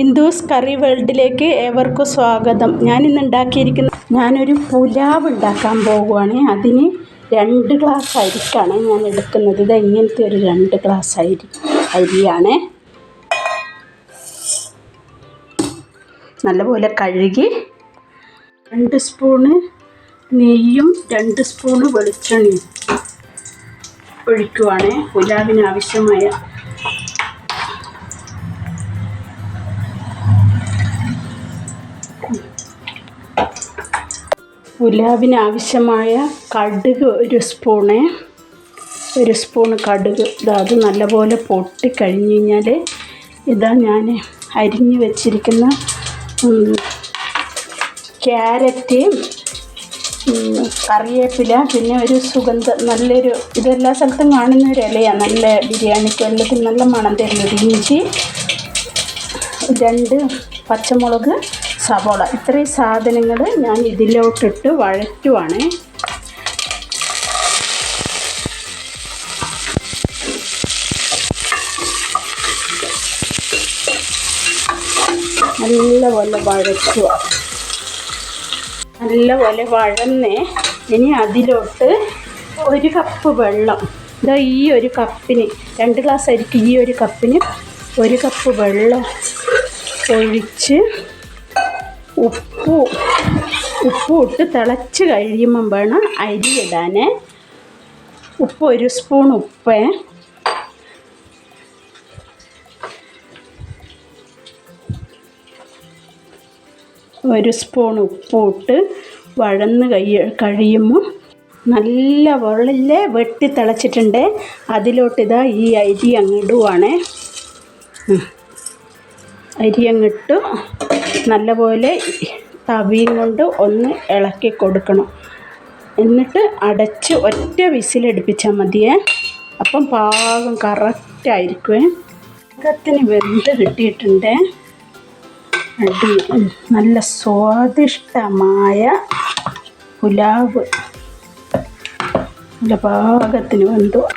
ബിന്ദുസ് കറി വേൾഡിലേക്ക് ഏവർക്കും സ്വാഗതം. ഞാൻ ഇന്ന് ഉണ്ടാക്കിയിരിക്കുന്ന ഞാനൊരു പുലാവ് ഉണ്ടാക്കാൻ പോവുകയാണ്. അതിന് രണ്ട് ഗ്ലാസ് അരിക്കാണ് ഞാൻ എടുക്കുന്നത്. ഇത് ഇങ്ങനത്തെ ഒരു രണ്ട് ഗ്ലാസ് അരി അരിയാണ്. നല്ലപോലെ കഴുകി രണ്ട് സ്പൂണ് നെയ്യും രണ്ട് സ്പൂണ് വെളിച്ചെണ്ണയും ഒഴിക്കുവാണ് പുലാവിന് ആവശ്യമായ പുലാവിന് ആവശ്യമായ കടുക് ഒരു സ്പൂണ്. ഒരു സ്പൂൺ കടുക്. ഇതാ അത് നല്ലപോലെ പൊട്ടിക്കഴിഞ്ഞ് കഴിഞ്ഞാൽ ഇതാ ഞാൻ അരിഞ്ഞ് വെച്ചിരിക്കുന്ന ക്യാരറ്റ് കറിവേപ്പില പിന്നെ ഒരു സുഗന്ധ നല്ലൊരു ഇതെല്ലാ സ്ഥലത്തും കാണുന്ന ഒരു ഇലയാണ് നല്ല ബിരിയാണിക്ക് എല്ലാത്തിനും നല്ല മണം തരുന്നത് ഇഞ്ചി രണ്ട് പച്ചമുളക് സവോള. ഇത്രയും സാധനങ്ങൾ ഞാൻ ഇതിലോട്ടിട്ട് വഴറ്റുവാണ്. നല്ലപോലെ വഴറ്റുക. നല്ലപോലെ വഴന്ന്. ഇനി അതിലോട്ട് ഒരു കപ്പ് വെള്ളം. ഇതാ ഈ ഒരു കപ്പിന് രണ്ട് ഗ്ലാസ് അരിക്ക് ഈ ഒരു കപ്പിന് ഒരു കപ്പ് വെള്ളം ഒഴിച്ച് ഉപ്പ് ഉപ്പ് ഇട്ട് തിളച്ച് കഴിയുമ്പം വേണം അരി ഇടാൻ ഉപ്പ് ഒരു സ്പൂൺ ഉപ്പ്. ഒരു സ്പൂൺ ഉപ്പിട്ട് വഴന്ന് കഴിയ കഴിയുമ്പോൾ നല്ല വെള്ളിൽ വെട്ടി തിളച്ചിട്ടുണ്ട്. അതിലോട്ടിതാ ഈ അരി അങ്ങിടുവാണേ. അരി അങ്ങിട്ട് നല്ലപോലെ തവിയും കൊണ്ട് ഒന്ന് ഇളക്കി കൊടുക്കണം. എന്നിട്ട് അടച്ച് ഒറ്റ വിസിലടുപ്പിച്ചാൽ മതിയേ. അപ്പം പാകം കറക്റ്റായിരിക്കുമേ പാകത്തിന് വെന്ത് കിട്ടിയിട്ടുണ്ട്. അടി നല്ല സ്വാദിഷ്ടമായ പുലാവ്. നല്ല പാകത്തിന് വെന്തു.